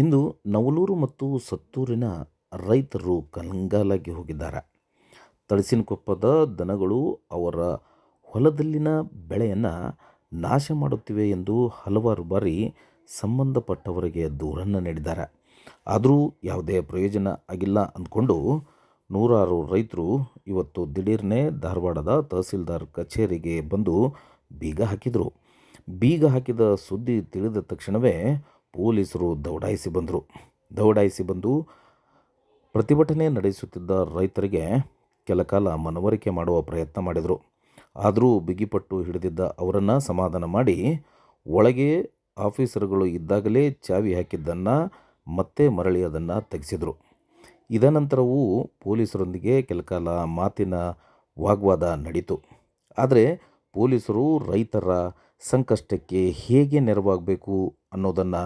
ಇಂದು ನವಲೂರು ಮತ್ತು ಸತ್ತೂರಿನ ರೈತರು ಕಂಗಾಲಾಗಿ ಹೋಗಿದ್ದಾರೆ. ತಳಸಿನಕೊಪ್ಪದ ದನಗಳು ಅವರ ಹೊಲದಲ್ಲಿನ ಬೆಳೆಯನ್ನು ನಾಶ ಮಾಡುತ್ತಿವೆ ಎಂದು ಹಲವಾರು ಬಾರಿ ಸಂಬಂಧಪಟ್ಟವರಿಗೆ ದೂರನ್ನು ನೀಡಿದ್ದಾರೆ. ಆದರೂ ಯಾವುದೇ ಪ್ರಯೋಜನ ಆಗಿಲ್ಲ ಅಂದ್ಕೊಂಡು ನೂರಾರು ರೈತರು ಇವತ್ತು ದಿಢೀರ್ನೇ ಧಾರವಾಡದ ತಹಸೀಲ್ದಾರ್ ಕಚೇರಿಗೆ ಬಂದು ಬೀಗ ಹಾಕಿದರು. ಬೀಗ ಹಾಕಿದ ಸುದ್ದಿ ತಿಳಿದ ತಕ್ಷಣವೇ ಪೊಲೀಸರು ದೌಡಾಯಿಸಿ ಬಂದರು. ದೌಡಾಯಿಸಿ ಬಂದು ಪ್ರತಿಭಟನೆ ನಡೆಸುತ್ತಿದ್ದ ರೈತರಿಗೆ ಕೆಲಕಾಲ ಮನವರಿಕೆ ಮಾಡುವ ಪ್ರಯತ್ನ ಮಾಡಿದರು. ಆದರೂ ಬಿಗಿಪಟ್ಟು ಹಿಡಿದಿದ್ದ ಅವರನ್ನು ಸಮಾಧಾನ ಮಾಡಿ ಒಳಗೆ ಆಫೀಸರ್ಗಳು ಇದ್ದಾಗಲೇ ಚಾವಿ ಹಾಕಿದ್ದನ್ನು ಮತ್ತೆ ಮರಳಿ ಅದನ್ನು ತೆಗೆಸಿದರು. ಇದನಂತರವೂ ಪೊಲೀಸರೊಂದಿಗೆ ಕೆಲಕಾಲ ಮಾತಿನ ವಾಗ್ವಾದ ನಡೀತು. ಆದರೆ ಪೊಲೀಸರು ರೈತರ ಸಂಕಷ್ಟಕ್ಕೆ ಹೇಗೆ ನೆರವಾಗಬೇಕು ಅನ್ನೋದನ್ನು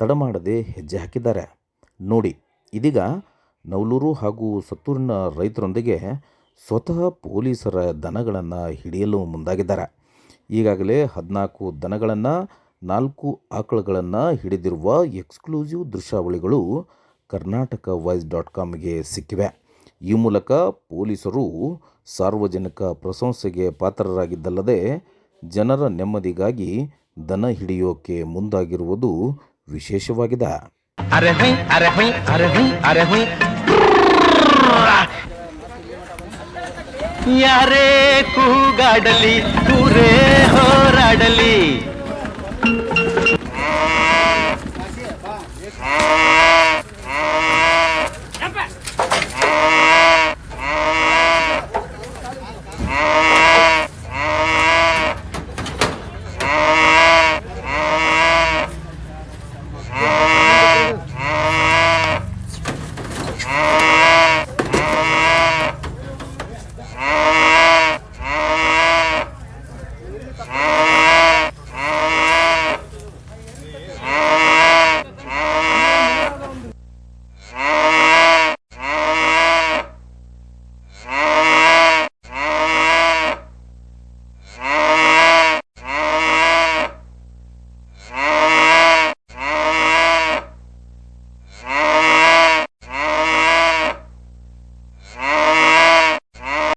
ತಡಮಾಡದೆ ಹೆಜ್ಜೆ ಹಾಕಿದ್ದಾರೆ. ನೋಡಿ, ಇದೀಗ ನವಲೂರು ಹಾಗೂ ಸತ್ತೂರಿನ ರೈತರೊಂದಿಗೆ ಸ್ವತಃ ಪೊಲೀಸರ ದನಗಳನ್ನು ಹಿಡಿಯಲು ಮುಂದಾಗಿದ್ದಾರೆ. ಈಗಾಗಲೇ ಹದಿನಾಲ್ಕು ದನಗಳನ್ನು, ನಾಲ್ಕು ಆಕಳುಗಳನ್ನು ಹಿಡಿದಿರುವ ಎಕ್ಸ್ಕ್ಲೂಸಿವ್ ದೃಶ್ಯಾವಳಿಗಳು ಕರ್ನಾಟಕ ವಾಯ್ಸ್ ಡಾಟ್ ಕಾಮ್ಗೆ ಸಿಕ್ಕಿವೆ. ಈ ಮೂಲಕ ಪೊಲೀಸರು ಸಾರ್ವಜನಿಕ ಪ್ರಶಂಸೆಗೆ ಪಾತ್ರರಾಗಿದ್ದಲ್ಲದೆ ಜನರ ನೆಮ್ಮದಿಗಾಗಿ ದನ ಹಿಡಿಯೋಕೆ ಮುಂದಾಗಿರುವುದು ವಿಶೇಷವಾಗಿದೆ. ಯಾರೇ ಕೂಗಾಡಲಿ ಹೋರಾಡಲಿ.